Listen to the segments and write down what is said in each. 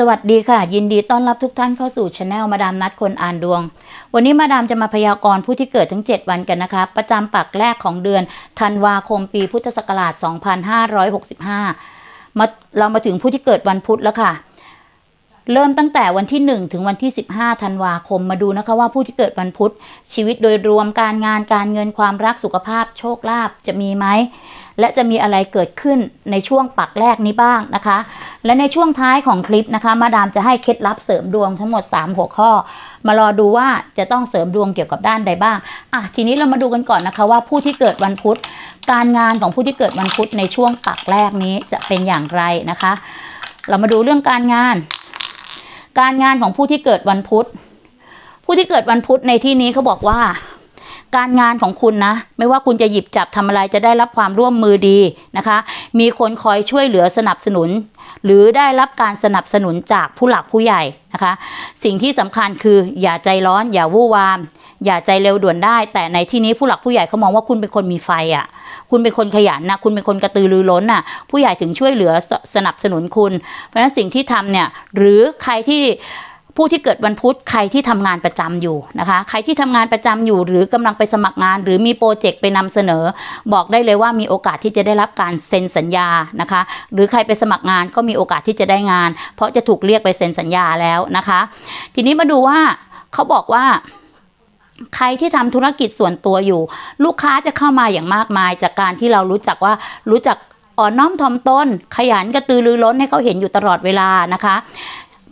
สวัสดีค่ะ ยินดีต้อนรับทุกท่านเข้าสู่ช anel มาดามนัดคนอ่านดวง วันนี้มาดามจะมาพยากรณ์ผู้ที่เกิดทั้ง 7 วันกันนะคะ ประจำปักแรกของเดือนธันวาคมปีพุทธศักราช 2565 มาเรามาถึงผู้ที่เกิดวันพุธแล้วค่ะ เริ่มตั้งแต่วันที่ 1 ถึงวันที่ 15 ธันวาคมมาดูนะคะว่าผู้ที่เกิดวันพุธชีวิตโดยรวมการงานการเงินความรักสุขภาพโชคลาภจะมีไหม และจะมีอะไรเกิดขึ้นในช่วงปักแรกนี้บ้างนะคะ และในช่วงท้ายของคลิปนะคะ มาดามจะให้เคล็ดลับเสริมดวงทั้งหมด 3 หัวข้อ มารอดูว่าจะต้องเสริมดวงเกี่ยวกับด้านใดบ้างอะทีนี้เรามาดูกันก่อนนะคะว่าผู้ที่เกิดวันพุธ การงานของผู้ที่เกิดวันพุธในช่วงปักแรกนี้จะเป็นอย่างไรนะคะ เรามาดูเรื่องการงาน การงานของผู้ที่เกิดวันพุธ ผู้ที่เกิดวันพุธในที่นี้เขาบอกว่า การงานของคุณนะ ไม่ว่าคุณจะหยิบจับทำอะไรจะได้รับความร่วมมือดีนะคะ มีคนคอยช่วยเหลือสนับสนุน หรือได้รับการสนับสนุนจากผู้หลักผู้ใหญ่นะคะ สิ่งที่สำคัญคืออย่าใจร้อน อย่าวู่วาม อย่าใจเร็วด่วนได้ แต่ในที่นี้ผู้หลักผู้ใหญ่เขามองว่าคุณเป็นคนมีไฟอะ่ะ คุณเป็นคนขยันนะคุณเป็นคนกระตือรือร้นน่ะ ผู้ใหญ่ถึงช่วยเหลือสสนับสนุนคุณ เพราะฉะนั้นสิ่งที่ทำเนี่ยหรือใครที่ ผู้ที่เกิดวันพุธใครที่ทำงานประจำอยู่นะคะ ใครที่ทำงานประจำอยู่ หรือกำลังไปสมัครงาน หรือมีโปรเจกต์ไปนำเสนอ บอกได้เลยว่ามีโอกาสที่จะได้รับการเซ็นสัญญานะคะ หรือใครไปสมัครงานก็มีโอกาสที่จะได้งาน เพราะจะถูกเรียกไปเซ็นสัญญาแล้วนะคะ ทีนี้มาดูว่าเขาบอกว่าใครที่ทำธุรกิจส่วนตัวอยู่ ลูกค้าจะเข้ามาอย่างมากมาย จากการที่เรารู้จักว่ารู้จักอ่อนน้อมถ่อมตนขยันกระตือรือร้นให้เขาเห็นอยู่ตลอดเวลานะคะ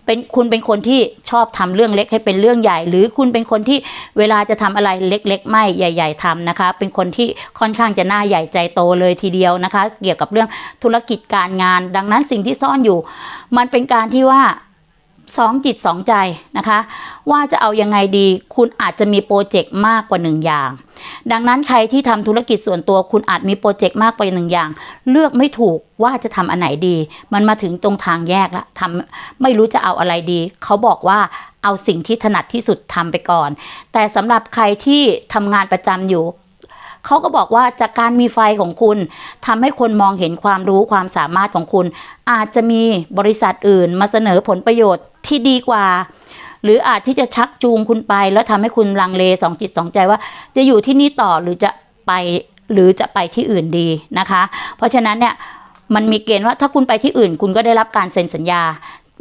เป็นคุณเป็นคนที่ชอบทำเรื่องเล็กให้เป็นเรื่องใหญ่ หรือคุณเป็นคนที่เวลาจะทำอะไรเล็ก ๆ ไม่ใหญ่ ๆทำนะคะ เป็นคนที่ค่อนข้างจะหน้าใหญ่ใจโตเลยทีเดียวนะคะ เกี่ยวกับเรื่องธุรกิจการงาน ดังนั้นสิ่งที่ซ่อนอยู่ มันเป็นการที่ว่า สองจิตสองใจนะคะ ว่าจะเอายังไงดีคุณอาจจะมีโปรเจกต์มากกว่าหนึ่งอย่าง ดังนั้นใครที่ทำธุรกิจส่วนตัวคุณอาจมีโปรเจกต์มากกว่าหนึ่งอย่าง เลือกไม่ถูกว่าจะทำอันไหนดี มันมาถึงตรงทางแยกละทำไม่รู้จะเอาอะไรดี เขาบอกว่าเอาสิ่งที่ถนัดที่สุดทำไปก่อน แต่สำหรับใครที่ทำงานประจำอยู่ เขาก็บอกว่าจากการมีไฟของคุณทำให้คนมองเห็นความรู้ความสามารถของคุณ อาจจะมีบริษัทอื่นมาเสนอผลประโยชน์ที่ดีกว่า หรืออาจที่จะชักจูงคุณไป แล้วทำให้คุณลังเลสองจิตสองใจว่า จะอยู่ที่นี่ต่อหรือจะไปหรือจะไปที่อื่นดีนะคะ เพราะฉะนั้นเนี่ยมันมีเกณฑ์ว่าถ้าคุณไปที่อื่น คุณก็ได้รับการเซ็นสัญญา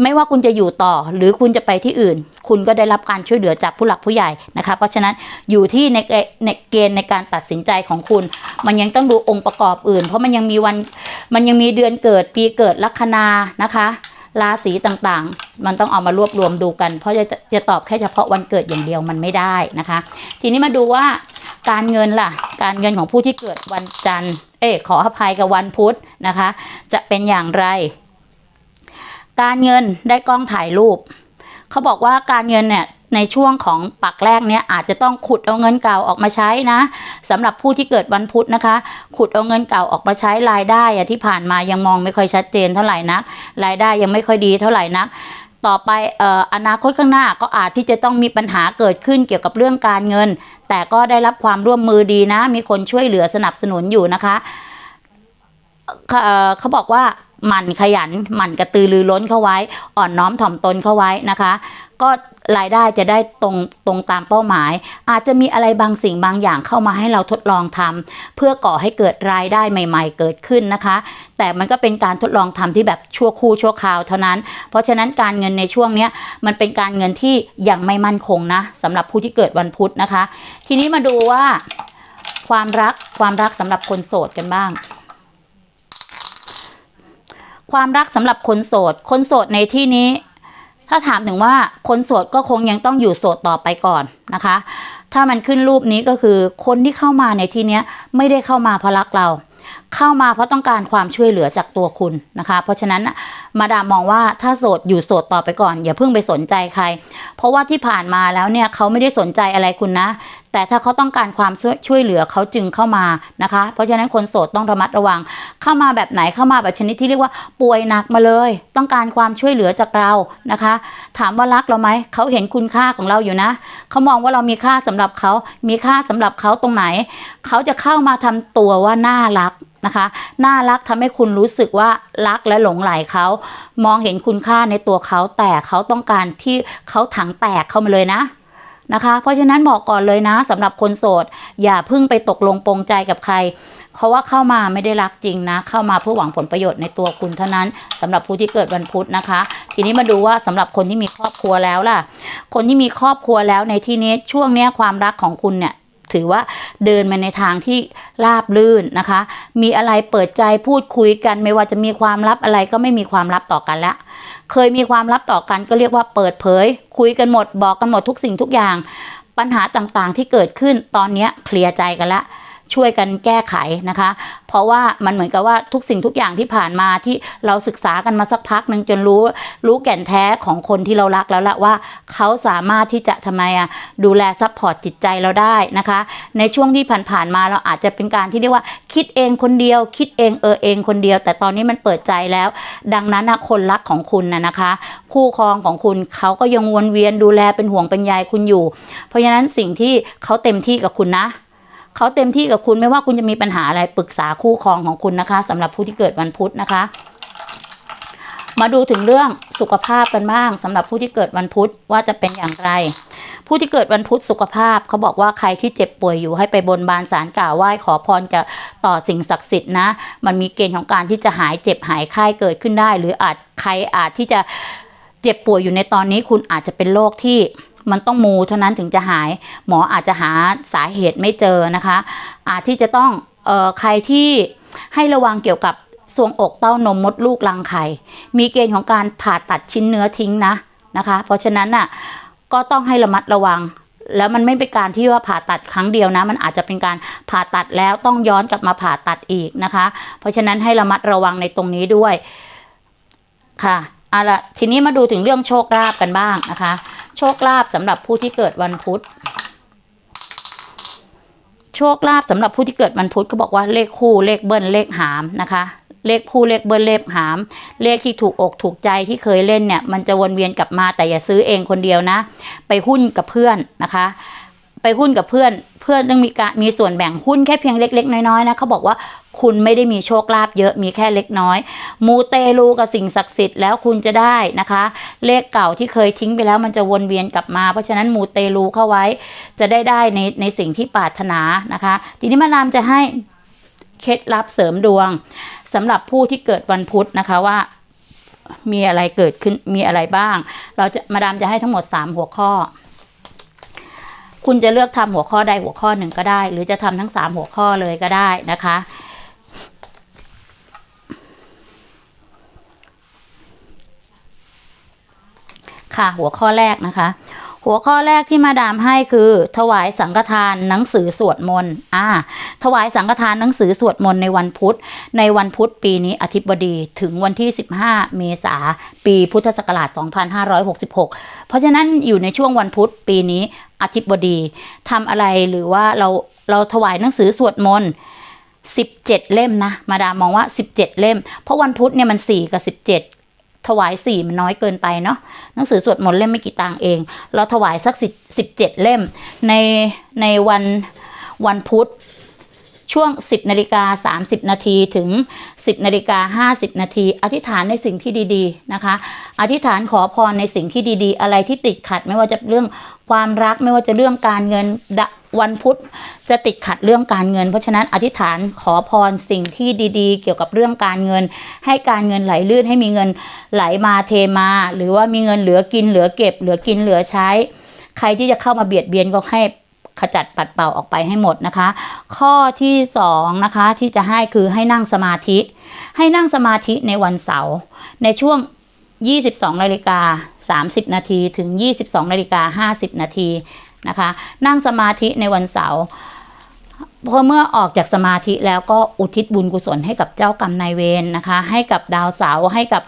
ไม่ว่าคุณจะอยู่ต่อหรือคุณจะไปที่อื่น คุณก็ได้รับการช่วยเหลือจากผู้หลักผู้ใหญ่นะคะ เพราะฉะนั้นอยู่ที่ในในเกณฑ์ในการตัดสินใจของคุณ มันยังต้องดูองค์ประกอบอื่น เพราะมันยังมีวันมันยังมีเดือนเกิดปีเกิดลัคนานะคะราศีต่างๆ มันต้องเอามารวบรวมดูกัน เพราะจะจะตอบแค่เฉพาะวันเกิดอย่างเดียวมันไม่ได้นะคะ ทีนี้มาดูว่าการเงินล่ะ การเงินของผู้ที่เกิดวันจันทร์ เอ๊ะขออภัยกับวันพุธนะคะ จะเป็นอย่างไร การเงินได้กล้องถ่ายรูป เขาบอกว่าการเงินเนี่ยในช่วงของปักแรกเนี่ยอาจจะต้องขุดเอาเงินเก่าออกมาใช้นะสำหรับผู้ที่เกิดวันพุธนะคะ ขุดเอาเงินเก่าออกมาใช้รายได้ที่ผ่านมายังมองไม่ค่อยชัดเจนเท่าไหร่นัก รายได้ยังไม่ค่อยดีเท่าไหร่นัก ต่อไปเอ่ออนาคตข้างหน้าก็อาจที่จะต้องมีปัญหาเกิดขึ้นเกี่ยวกับเรื่องการเงิน แต่ก็ได้รับความร่วมมือดีนะ มีคนช่วยเหลือสนับสนุนอยู่นะคะเขาบอกว่า หมั่นขยันหมั่นกระตือรือร้นเข้าไว้ อ่อนน้อมถ่อมตนเข้าไว้นะคะ ก็รายได้จะได้ตรงตรงตามเป้าหมาย อาจจะมีอะไรบางสิ่งบางอย่างเข้ามาให้เราทดลองทำเพื่อก่อให้เกิดรายได้ใหม่ ๆ เกิดขึ้นนะคะ แต่มันก็เป็นการทดลองทำที่แบบชั่วคู่ชั่วคราวเท่านั้น เพราะฉะนั้นการเงินในช่วงเนี้ยมันเป็นการเงินที่ยังไม่มั่นคงนะสำหรับผู้ที่เกิดวันพุธนะคะ ทีนี้มาดูว่า ความรักความรักสำหรับคนโสดกันบ้าง ความรักสำหรับคนโสด คนโสดในที่นี้ ถ้าถามถึงว่าคนโสดก็คงยังต้องอยู่โสดต่อไปก่อนนะคะ ถ้ามันขึ้นรูปนี้ก็คือคนที่เข้ามาในที่นี้ไม่ได้เข้ามาเพราะรักเรา เข้ามาเพราะต้องการความช่วยเหลือจากตัวคุณนะคะ เพราะฉะนั้นมาดามมองว่าถ้าโสดอยู่โสดต่อไปก่อน อย่าเพิ่งไปสนใจใคร เพราะว่าที่ผ่านมาแล้วเนี่ยเขาไม่ได้สนใจอะไรคุณนะ แต่ถ้าเขาต้องการความช่วยวยเหลือเขาจึงเข้ามานะคะ เพราะฉะนั้นคนโสดต้องระมัดระวัง เข้ามาแบบไหนเข้ามาแบบชนิดที่เรียกว่าป่วยหนักมาเลย ต้องการความช่วยเหลือจากเรานะคะ ถามว่ารักเราไหมเขาเห็นคุณค่าของเราอยู่นะเขามองว่าเรามีค่าสำหรับเขา มีค่าสำหรับเขาตรงไหน เขาจะเข้ามาทำตัวว่าน่ารักนะคะน่ารักทำให้คุณรู้สึกว่ารักและหลงไหลเขา มองเห็นคุณค่าในตัวเขาแต่เขาต้องการที่เขาถังแตกเข้ามาเลยนะ นะคะ เพราะฉะนั้นบอกก่อนเลยนะสำหรับคนโสด อย่าเพิ่งไปตกลงปรงใจกับใคร เพราะว่าเข้ามาไม่ได้รักจริงนะ เข้ามาเพื่อหวังผลประโยชน์ในตัวคุณเท่านั้นสำหรับผู้ที่เกิดวันพุธนะคะ ทีนี้มาดูว่าสำหรับคนที่มีครอบครัวแล้วล่ะ คนที่มีครอบครัวแล้วในที่นี้ช่วงนี้ความรักของคุณเนี่ย ถือว่าเดินมาในทางที่ราบลื่นนะคะ มีอะไรเปิดใจพูดคุยกัน ไม่ว่าจะมีความลับอะไรก็ไม่มีความลับต่อกันแล้วเคยมีความลับต่อกันก็เรียกว่าเปิดเผย คุยกันหมดบอกกันหมดทุกสิ่งทุกอย่าง ปัญหาต่างๆที่เกิดขึ้นตอนนี้เคลียร์ใจกันละ ช่วยกันแก้ไขนะคะ เพราะว่ามันเหมือนกับว่าทุกสิ่งทุกอย่างที่ผ่านมาที่เราศึกษากันมาสักพักหนึ่งจนรู้รู้แก่นแท้ของคนที่เรารักแล้วละว่า เขาสามารถที่จะทำไมอะดูแลซัพพอร์ตจิตใจเราได้นะคะ ในช่วงที่ผ่านๆมาเราอาจจะเป็นการที่เรียกว่าคิดเองคนเดียว คิดเองเออเองคนเดียว แต่ตอนนี้มันเปิดใจแล้ว ดังนั้นนะคนรักของคุณนะนะคะ คู่ครองของคุณเขาก็ยังวนเวียนดูแลเป็นห่วงเป็นใยคุณอยู่ เพราะฉะนั้นสิ่งที่เขาเต็มที่กับคุณนะ เขาเต็มที่กับคุณไม่ว่าคุณจะมีปัญหาอะไรปรึกษาคู่ครองของคุณนะคะสำหรับผู้ที่เกิดวันพุธนะคะ มาดูถึงเรื่องสุขภาพกันบ้างสำหรับผู้ที่เกิดวันพุธว่าจะเป็นอย่างไร ผู้ที่เกิดวันพุธสุขภาพเขาบอกว่าใครที่เจ็บป่วยอยู่ให้ไปบนบานสารกล่าวไหว้ขอพรจะต่อสิ่งศักดิ์สิทธิ์นะ มันมีเกณฑ์ของการที่จะหายเจ็บหายไข้เกิดขึ้นได้ หรืออาจใครอาจที่จะเจ็บป่วยอยู่ในตอนนี้คุณอาจจะเป็นโรคที่ มันต้องมูเท่านั้นถึงจะหาย หมออาจจะหาสาเหตุไม่เจอนะคะ อาจที่จะต้องออใครที่ให้ระวังเกี่ยวกับทรวงอกเต้านมมดลูกรังไข่มีเกณฑ์ของการผ่าตัดชิ้นเนื้อทิ้งนะนะคะ เพราะฉะนั้นน่ะก็ต้องให้ระมัดระวัง แล้วมันไม่เป็นการที่ว่าผ่าตัดครั้งเดียวนะ มันอาจจะเป็นการผ่าตัดแล้วต้องย้อนกลับมาผ่าตัดอีกนะคะ เพราะฉะนั้นให้ระมัดระวังในตรงนี้ด้วยค่ะเอาละทีนี้มาดูถึงเรื่องโชคลาภกันบ้างนะคะ โชคลาภสำหรับผู้ที่เกิดวันพุธ โชคลาภสำหรับผู้ที่เกิดวันพุธก็บอกว่าเลขคู่เลขเบิ้ลเลขหามนะคะ เลขคู่เลขเบิ้ลเลขหาม เลขที่ถูกอกถูกใจที่เคยเล่นเนี่ย มันจะวนเวียนกลับมาแต่อย่าซื้อเองคนเดียวนะ ไปหุ้นกับเพื่อนนะคะ ไปหุ้นกับเพื่อน เพื่อนต้องมีการมีส่วนแบ่งหุ้นแค่เพียงเล็ก ๆ น้อยๆนะเขาบอกว่าคุณไม่ได้มีโชคลาภเยอะมีแค่เล็กน้อย มูเตลูกับสิ่งศักดิ์สิทธิ์แล้วคุณจะได้นะคะ เลขเก่าที่เคยทิ้งไปแล้วมันจะวนเวียนกลับมา เพราะฉะนั้นมูเตลูเข้าไว้ จะได้ได้ในในสิ่งที่ปรารถนานะคะ ทีนี้มานามจะให้เคล็ดลับเสริมดวงสำหรับผู้ที่เกิดวันพุธนะคะว่ามีอะไรเกิดขึ้นมีอะไรบ้าง เราจะมาดามจะให้ทั้งหมด 3 หัวข้อ คุณจะเลือกทำหัวข้อใดหัวข้อหนึ่งก็ได้ หรือจะทำทั้ง 3 หัวข้อเลยก็ได้นะคะ ค่ะหัวข้อแรกนะคะ หัวข้อแรกที่มาดามให้คือ ถวายสังฆทานหนังสือสวดมนต์อ่าถวายสังฆทานหนังสือสวดมนต์ในวันพุธ ในวันพุธปีนี้อธิบดีถึงวันที่ 15 เมษาปีพุทธศักราช 2566 เพราะฉะนั้นอยู่ในช่วงวันพุธปีนี้ อธิบดีทำอะไรหรือว่าเราเราถวายหนังสือสวดมนต์17เล่มนะ มาดามมองว่า17เล่ม เพราะวันพุธเนี่ยมัน4กับ17ถวายสี่มันน้อยเกินไปเนาะหนังสือสวดมนต์เล่มไม่กี่ตังเอง เราถวายสักสิบเจ็ดเล่มในในวันวันพุธ ช่วง 10นาฬิกา30 นาทีถึง 10นาฬิกา50 นาที อธิษฐานในสิ่งที่ดีๆนะคะ อธิษฐานขอพรในสิ่งที่ดีๆ อะไรที่ติดขัดไม่ว่าจะเรื่องความรักไม่ว่าจะเรื่องการเงินวันพุธจะติดขัดเรื่องการเงิน เพราะฉะนั้นอธิษฐานขอพรสิ่งที่ดีๆ เกี่ยวกับเรื่องการเงิน ให้การเงินไหลลื่นให้มีเงินไหลมาเทมา หรือว่ามีเงินเหลือกินเหลือเก็บ เหลือกินเหลือใช้ ใครที่จะเข้ามาเบียดเบียนก็ให้ ขจัดปัดเป่าออกไปให้หมดนะคะ ข้อที่สองนะคะที่จะให้คือให้นั่งสมาธิ ให้นั่งสมาธิในวันเสาร์ในช่วง 22นาฬิกา30 นาทีถึง 22นาฬิกา50 นาทีนะคะ นั่งสมาธิในวันเสาร์พอเมื่อออกจากสมาธิแล้วก็อุทิศบุญกุศลให้กับเจ้ากรรมนายเวรนะคะ ให้กับดาวเสาร์ให้กับ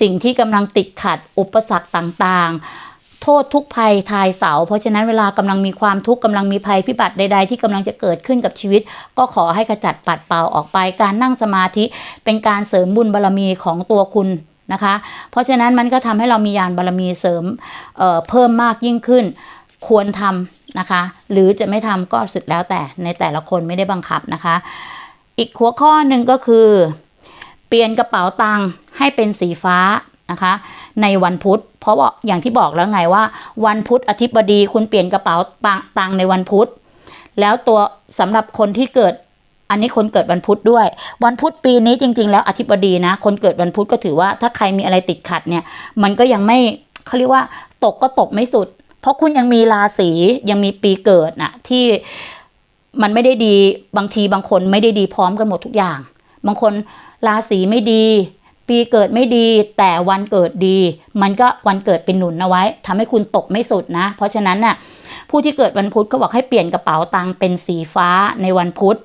สิ่งที่กำลังติดขัดอุปสรรคต่างๆ โทษทุกภัยทายเสา เพราะฉะนั้นเวลากำลังมีความทุกข์กำลังมีภัยพิบัติใด ๆ ที่กำลังจะเกิดขึ้นกับชีวิต ก็ขอให้ขจัดปัดเป่าออกไป การนั่งสมาธิเป็นการเสริมบุญบารรมีของตัวคุณนะคะ เพราะฉะนั้นมันก็ทำให้เรามียานบารรมีเสริมเเพิ่มมากยิ่งขึ้น ควรทำนะคะ หรือจะไม่ทำก็สุดแล้วแต่ในแต่ละคนไม่ได้บังคับนะคะ อีกหัวข้อหนึ่งก็คือ เปลี่ยนกระเป๋าตังค์ให้เป็นสีฟ้า นะคะ ในวันพุธ เพราะว่าอย่างที่บอกแล้วไงว่า วันพุธอาทิตย์บดีคุณเปลี่ยนกระเป๋าตังตังในวันพุธ แล้วตัวสำหรับคนที่เกิดอันนี้คนเกิดวันพุธด้วย วันพุธปีนี้จริง ๆ แล้วอธิบดีนะ คนเกิดวันพุธก็ถือว่าถ้าใครมีอะไรติดขัดเนี่ย มันก็ยังไม่เขาเรียกว่าตกก็ตกไม่สุด เพราะคุณยังมีราศียังมีปีเกิดน่ะที่มันไม่ได้ดีบางทีบางคนไม่ได้ดีพร้อมกันหมดทุกอย่าง บางคนราศีไม่ดี ปีเกิดไม่ดีแต่วันเกิดดี มันก็วันเกิดเป็นหนุนเอาไว้ทำให้คุณตกไม่สุดนะ เพราะฉะนั้นน่ะผู้ที่เกิดวันพุธก็บอกให้เปลี่ยนกระเป๋าตังค์เป็นสีฟ้าในวันพุธ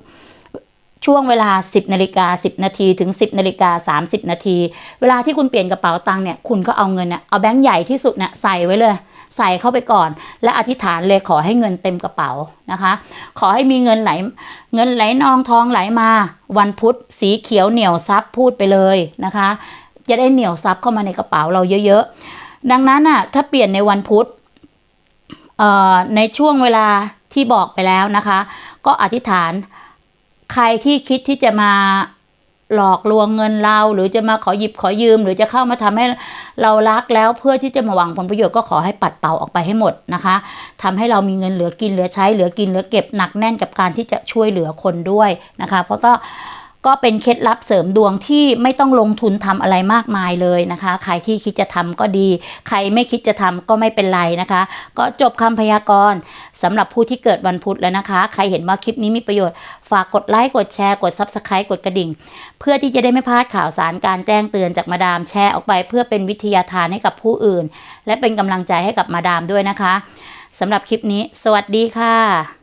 ช่วงเวลา 10นาฬิกา10 นาทีถึง 10นาฬิกา30 นาที เวลาที่คุณเปลี่ยนกระเป๋าตังค์เนี่ยคุณก็เอาเงินเนี่ยเอาแบงค์ใหญ่ที่สุดเนี่ยใส่ไว้เลย ใส่เข้าไปก่อน และอธิษฐานเลยขอให้เงินเต็มกระเป๋านะคะ ขอให้มีเงินไหลเงินไหลนองทองไหลมา วันพุธสีเขียวเหนียวซับพูดไปเลยนะคะ จะได้เหนียวซับเข้ามาในกระเป๋าเราเยอะๆ ดังนั้นน่ะถ้าเปลี่ยนในวันพุธในช่วงเวลาที่บอกไปแล้วนะคะ ก็อธิษฐานใครที่คิดที่จะมา หลอกลวงเงินเราหรือจะมาขอหยิบขอยืม หรือจะเข้ามาทำให้เรารักแล้วเพื่อที่จะมาหวังผลประโยชน์ก็ขอให้ปัดเป่าออกไปให้หมดนะคะทำให้เรามีเงินเหลือกินเหลือใช้เหลือกินเหลือเก็บหนักแน่นกับการที่จะช่วยเหลือคนด้วยนะคะ เพราะก็ ก็เป็นเคล็ดลับเสริมดวงที่ไม่ต้องลงทุนทำอะไรมากมายเลยนะคะ ใครที่คิดจะทำก็ดี ใครไม่คิดจะทำก็ไม่เป็นไรนะคะ ก็จบคำพยากรณ์สำหรับผู้ที่เกิดวันพุธแล้วนะคะ ใครเห็นว่าคลิปนี้มีประโยชน์ ฝากกดไลค์ กดแชร์ กด Subscribe กดกระดิ่ง เพื่อที่จะได้ไม่พลาดข่าวสารการแจ้งเตือนจากมาดามแชร์ออกไป เพื่อเป็นวิทยาทานให้กับผู้อื่น และเป็นกำลังใจให้กับมาดามด้วยนะคะสำหรับคลิปนี้ สวัสดีค่ะ